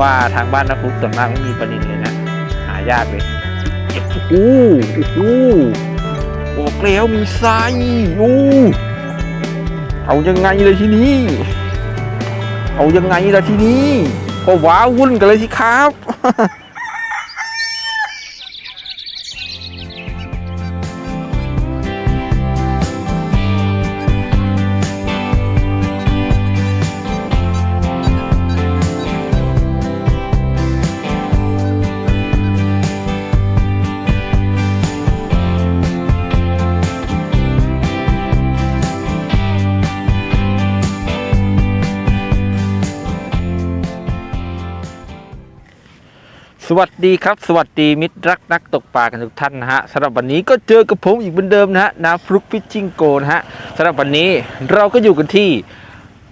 ว่าทางบ้านนักฟุตส่วนมากไม่มีปลานินเลยนะ หายากเลยโอ้โหบอกแล้วมีไซอู้เอายังไงเลยทีนี้เอายังไงล่ะทีนี้ก็ว้าวุ่นกันเลยสิครับ สวัสดีครับ สวัสดีมิตรรักนักตกปลากันทุกท่านนะฮะสำหรับวันนี้ก็เจอกับผมอีกเหมือนเดิมนะฮะนาฟลุกพิชชิงโกนะฮะสำหรับวันนี้เราก็อยู่กันที่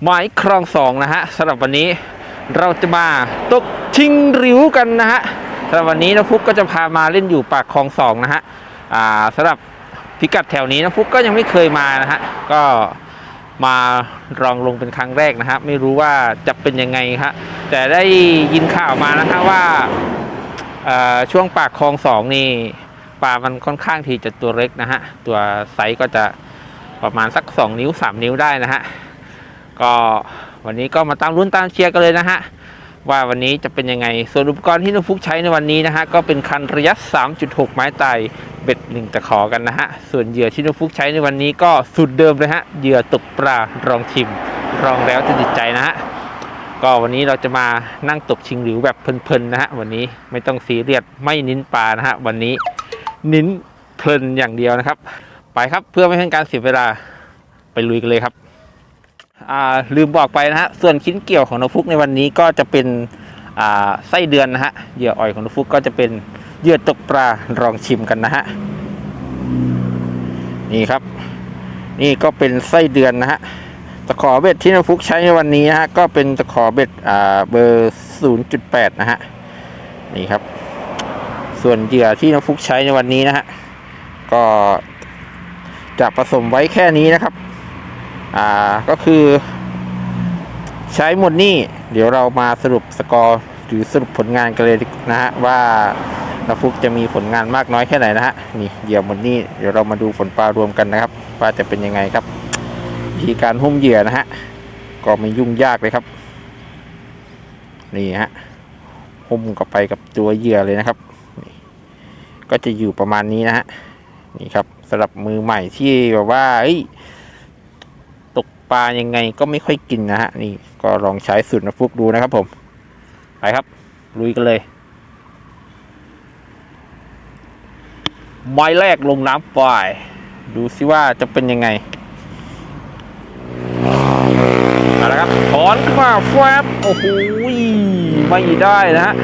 หมายคลองสองนะฮะสำหรับวันนี้เราจะมาตกชิงริ้วกันนะฮะสำหรับวันนี้นะฟุกก็จะพามาเล่นอยู่ปากคลองสองนะฮะอ่าสำหรับพิกัดแถวนี้นะฟุกก็ยังไม่เคยมานะฮะก็มาลองลงเป็นครั้งแรกนะฮะไม่รู้ว่าจะเป็นยังไงฮะแต่ได้ยินข่าวมานะฮะว่า ช่วงปากคลองสองนี่ปลามันค่อนข้างที่จะตัวเล็กนะฮะ ตัวไซส์ก็จะประมาณสัก 2 นิ้ว 3 นิ้วได้นะฮะ ก็วันนี้ก็มาตามรุ่นตามเชียร์กันเลยนะฮะ ว่าวันนี้จะเป็นยังไง ส่วนอุปกรณ์ที่นุฟุกใช้ในวันนี้นะฮะ ก็เป็นคันระยะ 3.6 ไม้ไตเบ็ดหนึ่งตะขอกันนะฮะ ส่วนเหยื่อที่นุฟุกใช้ในวันนี้ก็สุดเดิมเลยฮะ เหยื่อตกปลารองชิมรองแล้วจะติดใจนะฮะ ก็วันนี้เราจะมานั่งตกชิงหลิวแบบเพลินๆนะฮะวันนี้ไม่ต้องซีเรียสไม่นิ้นปลานะฮะวันนี้นิ้นเพลินอย่างเดียวนะครับ ไปครับเพื่อไม่ให้การเสียเวลาไปลุยกันเลยครับอ่าลืมบอกไปนะฮะส่วนชิ้นเกี่ยวของนกฟุกในวันนี้ก็จะเป็นอ่าไส้เดือนนะฮะเหยื่ออ่อยของนกฟุกก็จะเป็นเหยื่อตกปลารองชิมกันนะฮะนี่ครับ นี่ก็เป็นไส้เดือนนะฮะ ตะขอเบ็ดที่นฟุกใช้ในวันนี้นะฮะก็เป็นตะขอเบ็ดอ่าเบอร์ 0.8 นะฮะนี่ครับ ส่วนเหยื่อที่นฟุกใช้ในวันนี้นะฮะก็จะผสมไว้แค่นี้นะครับ อ่าก็คือ ใช้หมดนี่เดี๋ยวเรามาสรุปสกอร์หรือสรุปผลงานกันเลยนะฮะว่านฟุกจะมีผลงานมากน้อยแค่ไหนนะฮะนี่เหยื่อหมดนี่เดี๋ยวเรามาดูผลปลารวมกันนะครับว่าจะเป็นยังไงครับ วิธีการหุ้มเหยื่อนะฮะก็ไม่ยุ่งยากเลยครับ นี่ฮะหุ้มกับไปกับตัวเหยื่อเลยนะครับนี่ก็จะอยู่ประมาณนี้นะฮะนี่ครับสำหรับมือใหม่ที่แบบว่าตกปลายังไงก็ไม่ค่อยกินนะฮะนี่ก็ลองใช้สูตรนะฟุกดูนะครับผม ไปครับ ลุยกันเลยไม้แรกลงน้ำปล่อย ดูซิว่าจะเป็นยังไง เอาละครับถ อนขึ้นมาแฟบโอ้โหไม่ได้นะฮะ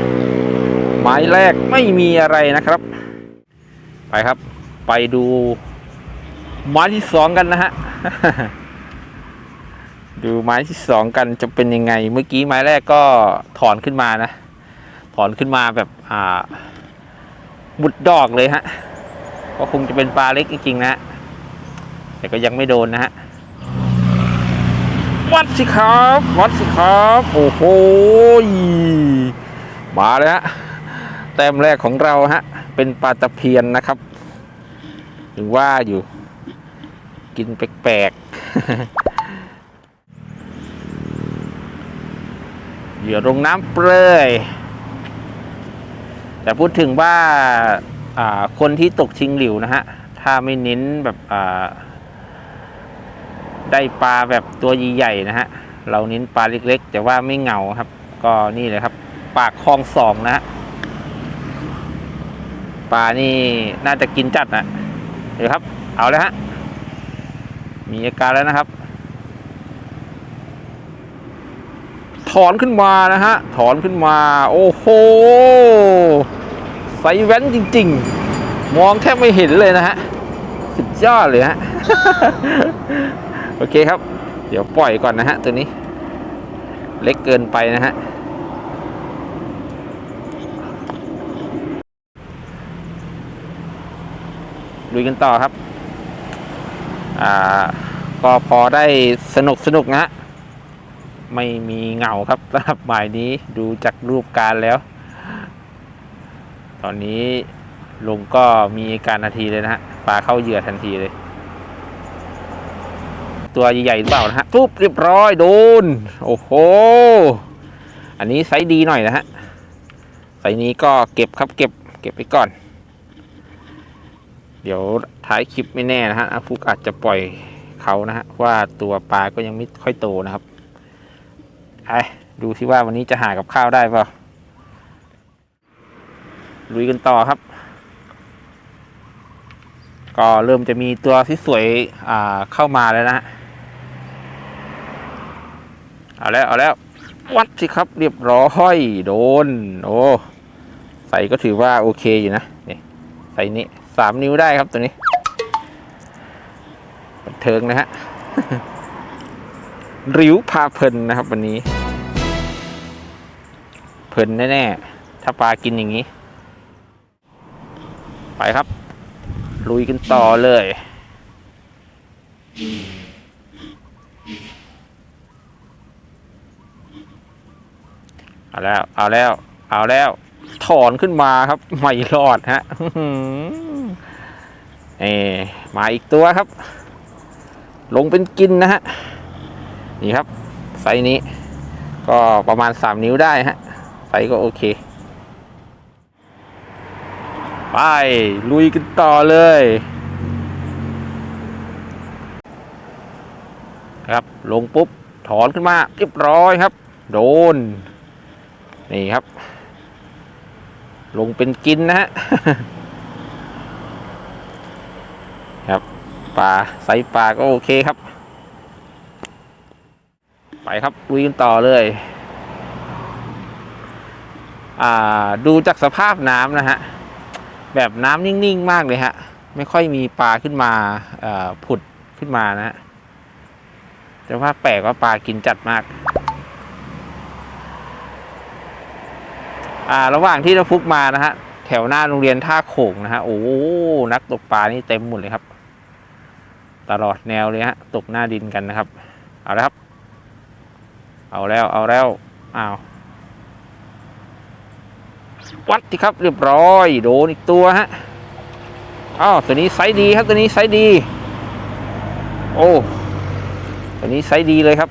หมายแรกไม่มีอะไรนะครับ ไปครับ ไปดูไม้ที่สองกันนะฮะดูไม้ที่สองกันจะเป็นยังไง เมื่อกี้ไม้แรกก็ถอนขึ้นมานะ ถอนขึ้นมาแบบอ่าบุดดอกเลยฮะก็คงจะเป็นปลาเล็กจริงๆนะ แต่ก็ยังไม่โดนนะฮะ วัดสิครับ วัดสิครับ โอ้โหมาเลยฮะแต้มแรกของเราฮะ เป็นปลาตะเพียนนะครับถึงว่าอยู่ กินแปลกๆเหยื่อลงน้ำเปรยแต่พูดถึงว่าอ่าคนที่ตกชิงหลิวนะฮะ ถ้าไม่เน้นแบบอ่า ได้ปลาแบบตัวใหญ่ๆนะฮะ เราเน้นปลาเล็กๆ แต่ว่าไม่เหงาครับ ก็นี่เลยครับ ปากคลองสองนะฮะปลานี่น่าจะกินจัดนะเดี๋ยวครับ เอาเลยฮะ มีอาการแล้วนะครับ ถอนขึ้นมานะฮะ ถอนขึ้นมา โอ้โหใส่แว่นจริง ๆ มองแทบไม่เห็นเลยนะฮะ สุดยอดเลยฮะ โอเคครับ เดี๋ยวปล่อยก่อนนะฮะตัวนี้ เล็กเกินไปนะฮะลุยกันต่อครับ อ่า ก็พอได้สนุกสนุกนะ ไม่มีเงาครับสำหรับหมายนี้ดูจากรูปการแล้ว ตอนนี้ลุงก็มีอาการนาทีเลยนะฮะปลาเข้าเหยื่อทันทีเลย ตัวใหญ่ๆหรือเปล่านะฮะปุ๊บเรียบร้อยโดน โอ้โห อันนี้ไซส์ดีหน่อยนะฮะไซส์นี้ก็เก็บครับเก็บเก็บไปก่อน เดี๋ยวท้ายคลิปไม่แน่นะฮะอาฟุกอาจจะปล่อยเขานะฮะว่าตัวปลาก็ยังไม่ค่อยโตนะครับไอ้ดูสิว่าวันนี้จะหากับข้าวได้เปล่าลุยกันต่อครับ ก็เริ่มจะมีตัวที่สวยๆเข้ามาแล้วนะฮะ เอาแล้วเอาแล้ว วัดสิครับเรียบร้อยโดน โอ้ใส่ก็ถือว่าโอเคอยู่นะนี่ใส่นี้สามนิ้วได้ครับตัวนี้บันเทิงนะฮะริ้วพาเพลินนะครับ วันนี้ เพลินแน่ๆถ้าปลากินอย่างนี้ ไปครับ ลุยกันต่อเลย เอาแล้ว เอาแล้ว เอาแล้ว ถอนขึ้นมาครับ ไม่รอดฮะเอมาอีกตัวครับ ลงเป็นกินนะฮะ นี่ครับ ไซนี้ ก็ประมาณสามนิ้วได้ฮะ ไซก็โอเค ไป ลุยกันต่อเลยครับ ลงปุ๊บ ถอนขึ้นมา เรียบร้อยครับ โดน นี่ครับ ลงเป็นกินนะฮะครับปลาไซส์ปลาก็โอเคครับ ไปครับลุยกันต่อเลย อ่าดูจากสภาพน้ำนะฮะ แบบน้ำนิ่ง ๆ มากเลยฮะ ไม่ค่อยมีปลาขึ้นมาผุดขึ้นมานะฮะแต่ว่าแปลกว่าปลากินจัดมาก อ่าระหว่างที่เราฟุกมานะฮะแถวหน้าโรงเรียนท่าโขงนะฮะโอ้นักตกปลานี่เต็มหมดเลยครับ ตลอดแนวเลยฮะตกหน้าดินกันนะครับ เอาและครับ เอาแล้วเอาแล้วอ้าววัดสิครับเรียบร้อยโดนอีกตัวฮะอ้าวตัวนี้ไซส์ดีครับตัวนี้ไซส์ดี โอ้ตัวนี้ไซส์ดีเลยครับ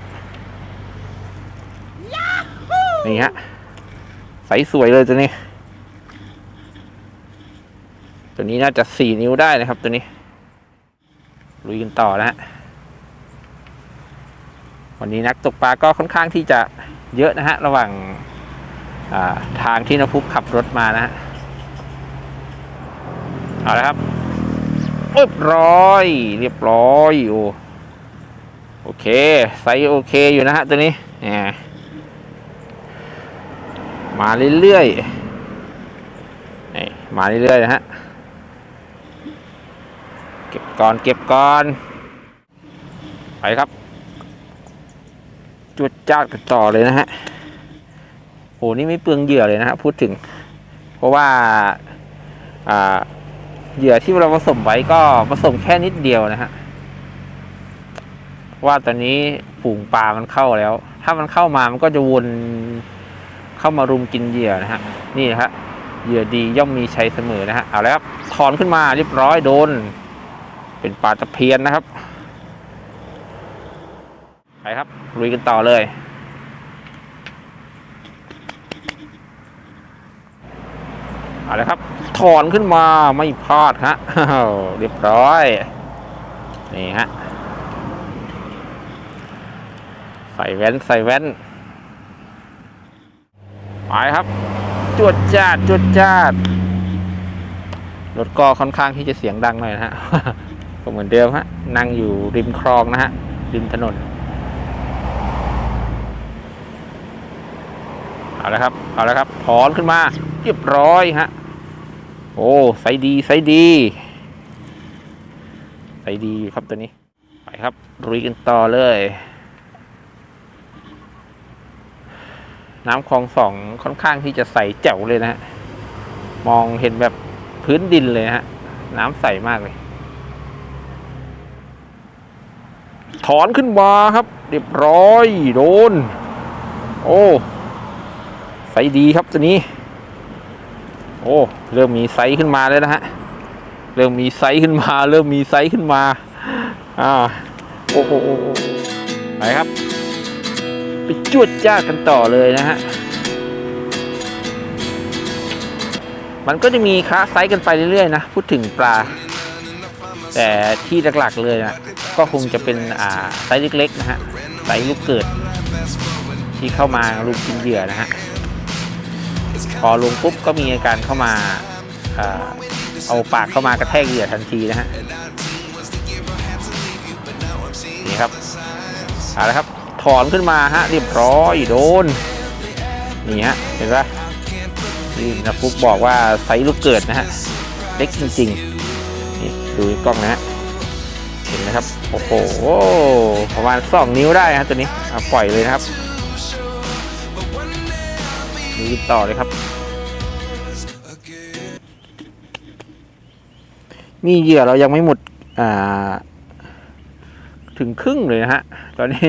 นี่ฮะ สสวยเลยตัวนี้ ตัวนี้น่าจะสี่นิ้วได้นะครับตัวนี้ลุยกันต่อนะฮะวันนี้นักตกปลาก็ค่อนข้างที่จะเยอะนะฮะระหว่างาทางที่นพุกขับรถมานะฮะเอาละครับเรียบร้อย เรียบร้อยโอ้โอเคไซส์โอเคอยู่นะฮะตัวนี้แหม มาเรื่อยๆนี่มาเรื่อยๆนะฮะ เก็บก่อนเก็บก่อน ไปครับจวดจ้าดกันต่อเลยนะฮะโหนี่ไม่เปลืองเหยื่อเลยนะฮะพูดถึง เพราะว่าเหยื่อที่เราผสมไว้ก็ผสมแค่นิดเดียวนะฮะว่าตอนนี้ฝูงปลามันเข้าแล้ว ถ้ามันเข้ามามันก็จะวน เข้ามารุมกินเหยื่อนะฮะนี่นะฮะเหยื่อดีย่อมมีชัยเสมอนะฮะเอาแล้วครับถอนขึ้นมาเรียบร้อยโดน เป็นปลาตะเพียนนะครับไปครับลุยกันต่อเลย เอาละครับ ถอนขึ้นมาไม่พลาดฮะเรียบร้อย นี่ฮะ ใส่แว่นใส่แว่น ไปครับ จวดจาดจวดจาดรถก็ค่อนข้างที่จะเสียงดังหน่อยนะฮะก็เหมือนเดิมฮะนั่งอยู่ริมคลองนะฮะริมถนนเอาละครับเอาละครับถอนขึ้นมาเรียบร้อยฮะโอ้ไซส์ดีไซส์ดีไซส์ดีครับตัวนี้ไปครับลุยกันต่อเลย น้ำคลองสองค่อนข้างที่จะใสแจ๋วเลยนะฮะ มองเห็นแบบพื้นดินเลยฮะ น้ำใสมากเลย ถอนขึ้นมาครับ เรียบร้อยโดน โอ้ไซส์ดีครับตัวนี้ โอ้ เริ่มมีไซส์ขึ้นมาแล้วนะฮะ เริ่มมีไซส์ขึ้นมา เริ่มมีไซส์ขึ้นมา อ่า โอ้โหโอ้โหไปครับ จวดจ้ากันต่อเลยนะฮะ มันก็จะมีคลาสไซส์กันไปเรื่อยๆนะ พูดถึงปลา แต่ที่หลักๆเลยนะก็คงจะเป็นอ่าไซส์เล็กๆนะฮะไซส์ลูกเกิด ที่เข้ามาลุมกินเหยื่อนะฮะพอลงปุ๊บก็มีอาการเข้ามาอ่าเอาปากเข้ามากระแทกเหยื่อทันทีนะฮะนี่ครับเอาละครับ ถอนขึ้นมาฮะเรียบร้อยโดน นี่ฮะเห็นปะนี่นะฟุกบอกว่าไซลูกเกิดนะฮะเล็กจริงๆนี่ดูกล้องนะฮะเห็นไหมครับโอ้โหประมาณสองนิ้วได้ฮะตัวนี้เอาปล่อยเลยนะครับดูต่อเลยครับนี่เหยื่อเรายังไม่หมด อ่า ถึงครึ่งเลยนะฮะ ตอนนี้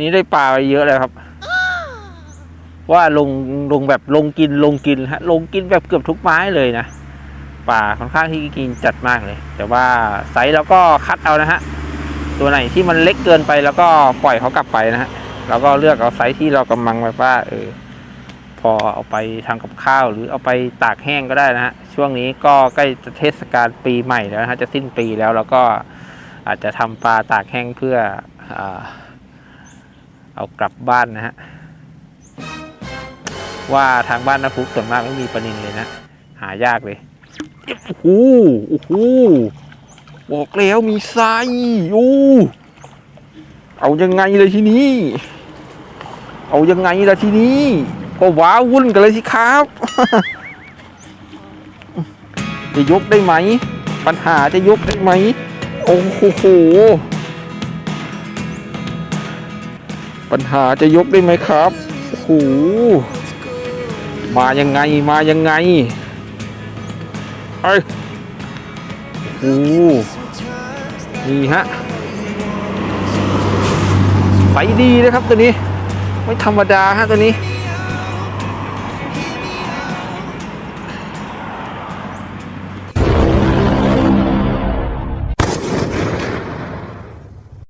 นี้ได้ปลาไปเยอะเลยครับ ว่าลงลงแบบลงกินลงกินฮะลงกินแบบเกือบทุกไม้เลยนะปลาค่อนข้างที่กินจัดมากเลย แต่ว่าไซส์เราก็คัดเอานะฮะตัวไหนที่มันเล็กเกินไปแล้วก็ปล่อยเขากลับไปนะฮะแล้วก็เลือกเอาไซส์ที่เรากำลังแบบว่าเออพอเอาไปทำกับข้าว หรือเอาไปตากแห้งก็ได้นะฮะช่วงนี้ก็ใกล้จะเทศกาลปีใหม่แล้วนะฮะจะสิ้นปีแล้วแล้วก็อาจจะทำปลาตากแห้งเพื่ออา เอากลับบ้านนะฮะว่าทางบ้านนะฟุกส่วนมากไม่มีปลานินเลยนะ หายากเลยโอ้โหโอ้โหบอกแล้วมีไซอู้เอายังไงเลยทีนี้ เอายังไงล่ะทีนี้ก็ว้าวุ่นกันเลยสิครับจะยกได้ไหม ปัญหาจะยกได้ไหม โอ้โห ปัญหาจะยกได้ไหมครับโอ้โหมายังไงมายังไงเอ้ยโอ้โหนี่ฮะไปดีนะครับตัวนี้ ไม่ธรรมดาฮะตัวนี้